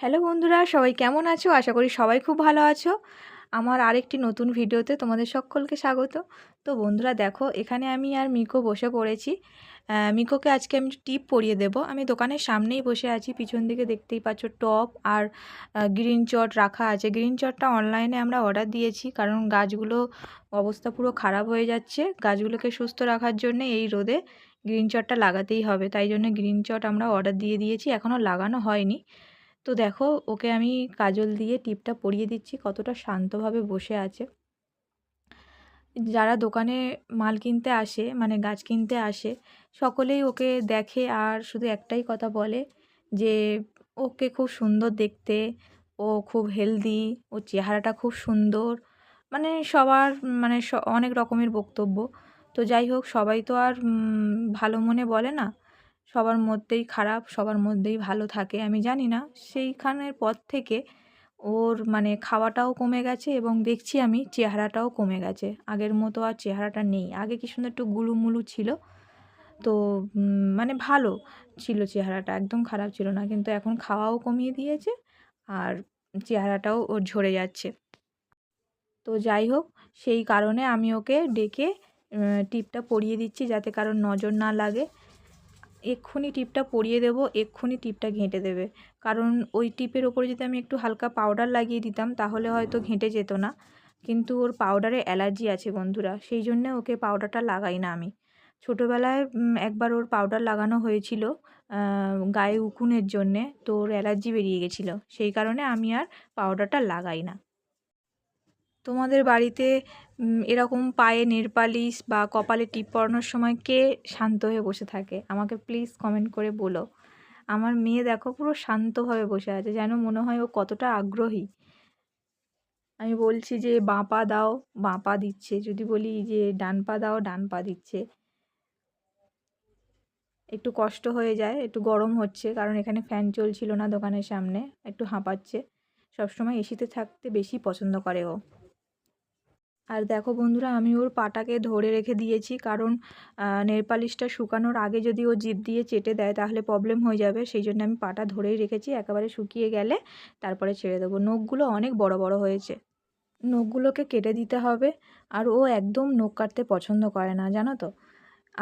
Hello বন্ধুরা, সবাই কেমন আছো? আশা করি সবাই খুব ভালো আছো। আমার আরেকটি নতুন ভিডিওতে তোমাদের সকলকে স্বাগত। তো বন্ধুরা, দেখো, এখানে আমি আর মিকো বসে পড়েছি। মিকোকে আজকে আমি টিপ পরিয়ে দেব। আমি দোকানের সামনেই বসে আছি। পিছন দিকে দেখতেই পাচ্ছ টপ আর গ্রিন চট রাখা আছে। গ্রিন চটটা অনলাইনে আমরা অর্ডার দিয়েছি কারণ গাছগুলো অবস্থা পুরো খারাপ হয়ে যাচ্ছে। গাছগুলোকে সুস্থ রাখার জন্য এই রোদে গ্রিন চটটা লাগাতেই হবে। তাই জন্য গ্রিন চট আমরা অর্ডার দিয়ে দিয়েছি। এখনও লাগানো হয়নি। তো দেখো, ওকে আমি কাজল দিয়ে টিপটা পরিয়ে দিচ্ছি, কতটা শান্তভাবে বসে আছে। যারা দোকানে মাল কিনতে আসে মানে গাছ কিনতে আসে, সকলেই ওকে দেখে আর শুধু একটাই কথা বলে যে, ওকে খুব সুন্দর দেখতে, ও খুব হেলদি ওর চেহারাটা খুব সুন্দর। মানে সবার মানে অনেক রকমের বক্তব্য। তো যাই হোক, সবাই তো আর ভালো মনে বলে না। সবার মধ্যেই খারাপ, সবার মধ্যেই ভালো থাকে, আমি জানি না। সেইখানের পর থেকে ওর মানে খাওয়াটাও কমে গেছে এবং দেখছি আমি চেহারাটাও কমে গেছে। আগের মতো আর চেহারাটা নেই। আগে কি সুন্দর একটু গুলুমুলু ছিল, তো মানে ভালো ছিল চেহারাটা, একদম খারাপ ছিল না, কিন্তু এখন খাওয়াও কমিয়ে দিয়েছে আর চেহারাটাও ওর ঝরে যাচ্ছে। তো যাই হোক, সেই কারণে আমি ওকে ডেকে টিপটা পরিয়ে দিচ্ছি যাতে কারোর নজর না লাগে। এক্ষুনি টিপটা পরিয়ে দেবো, এক্ষুনি টিপটা ঘেঁটে দেবে। কারণ ওই টিপের ওপরে যদি আমি একটু হালকা পাউডার লাগিয়ে দিতাম, তাহলে হয়তো ঘেঁটে যেত না। কিন্তু ওর পাউডারে অ্যালার্জি আছে বন্ধুরা, সেই জন্যে ওকে পাউডারটা লাগাই না আমি। ছোটোবেলায় একবার ওর পাউডার লাগানো হয়েছিল গায়ে উকুনের জন্যে, তো ওর অ্যালার্জি বেরিয়ে গেছিল। সেই কারণে আমি আর পাউডারটা লাগাই না। তোমাদের বাড়িতে এরকম পায়ে নেলপালিশ বা কপালে টিপ পরানোর সময় কে শান্ত হয়ে বসে থাকে? আমাকে প্লিজ কমেন্ট করে বলো। আমার মেয়ে দেখো পুরো শান্তভাবে বসে আছে, যেন মনে হয় ও কতটা আগ্রহী। আমি বলছি যে, বাঁ পা দাও, বাঁ পা দিচ্ছে। যদি বলি যে, ডান পা দাও, ডান পা দিচ্ছে। একটু কষ্ট হয়ে যায়, একটু গরম হচ্ছে, কারণ এখানে ফ্যান চলছিল না দোকানের সামনে, একটু হাঁপাচ্ছে। সবসময় এসিতে থাকতে বেশি পছন্দ করে ও। আর দেখো বন্ধুরা, আমি ওর পাটাকে ধরে রেখে দিয়েছি, কারণ নেল পালিশটা শুকানোর আগে যদি ও জিভ দিয়ে চেটে দেয় তাহলে প্রবলেম হয়ে যাবে। সেই জন্য আমি পাটা ধরেই রেখেছি, একেবারে শুকিয়ে গেলে তারপরে ছেড়ে দেবো। নখগুলো অনেক বড় বড় হয়েছে। নখগুলোকে কেটে দিতে হবে, আর ও একদম নখ কাটতে পছন্দ করে না, জানো তো?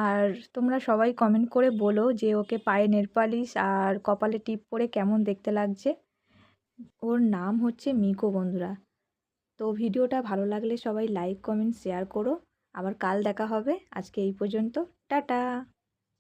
আর তোমরা সবাই কমেন্ট করে বলো যে ওকে পায়ে নেল পালিশ আর কপালে টিপ পরে কেমন দেখতে লাগছে। ওর নাম হচ্ছে মিকো বন্ধুরা। তো ভিডিওটা ভালো লাগলে সবাই লাইক, কমেন্ট, শেয়ার করো। আবার কাল দেখা হবে। আজকে এই পর্যন্ত। টাটা!